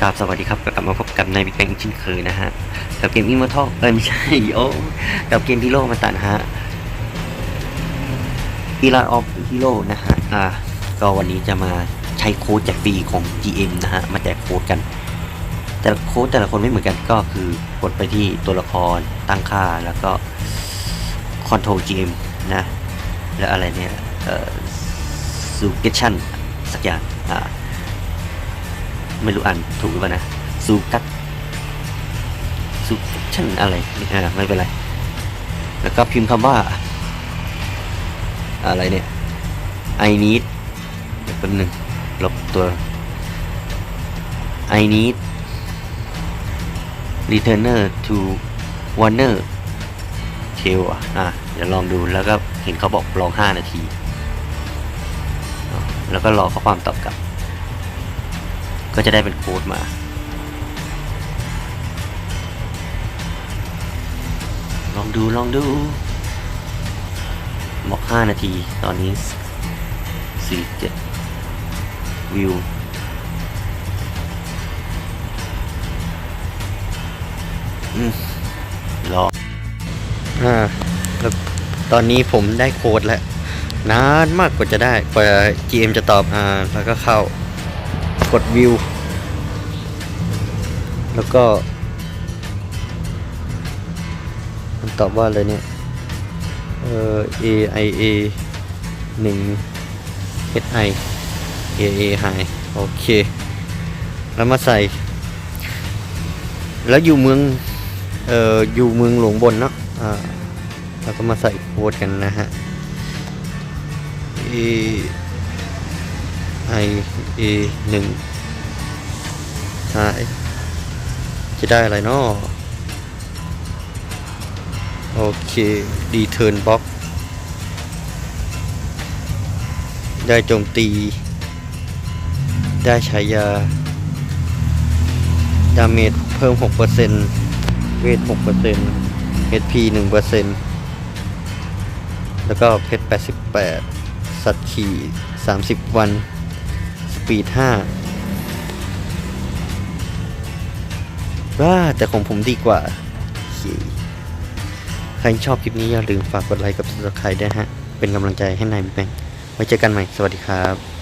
กราบสวัสดีครับกลับมาพบกับนายบิ๊กแบงค์เช่นเคยนะฮะ กับเกมอิมมอร์ทัลเออไม่ใช่โอ้กับเกมฮีโร่มาตัดนฮะอีลาออฟฮีโร่นะฮะ อ่า ก็วันนี้จะมาใช้โค้ดแจกฟรีของ GM นะฮะ มาแจกโค้ดกัน แต่ละโค้ดแต่ละคนไม่เหมือนกันก็คือกดไปที่ตัวละครตั้งค่าแล้วก็คอนโทรล GM นะ แล้วอะไรเนี่ย เอ่อซูเกชันสักอย่าง อ่า ไม่รู้อ่านถูกหรือเปล่านะซูกัตซูชันอะไรอ่าไม่เป็นไร แล้วก็พิมพ์คำว่า อะไรเนี่ย I need เดี๋ยวแป๊บหนึงลบตัว I need returner to warner tail อะอะเดี๋ยวลองดูแล้วก็เห็นเขาบอกลอง 5 นาที แล้วก็รอข้อความตอบกลับ ก็จะได้เป็นโค้ดมา ลองดูลองดูบอก5นาที ตอนนี้ 47 วิวอืมรออ่าแล้วตอนนี้ผมได้โค้ดแล้ว นานมากกว่าจะได้ กว่า GM จะตอบอ่าแล้วก็เข้ากดวิว แล้วก็ มันตอบว่าอะไรเนี่ย เออ A I A หนึ่ง H I A A high โอเค แล้วมาใส่ แล้วอยู่เมือง เอ่อ อยู่เมืองหลวงบนเนาะ อ่า แล้วก็มาใส่โค้ดกันนะฮะ A I A หนึ่งหาย จะได้อะไรเนาะโอเคดีเทิร์นบล็อก ได้โจมตี ได้ฉายา ดาเมจเพิ่ม 6%เวท 6% HP 1%แล้วก็เพชร 88 สัตว์ขี่ 30 วัน สปีด 5 ว่าแต่ของผมดีกว่า ใครชอบคลิปนี้อย่าลืมฝากกดไลค์กับ subscribe ด้วยฮะ เป็นกำลังใจให้นายมิแบงไว้เจอกันใหม่ สวัสดีครับ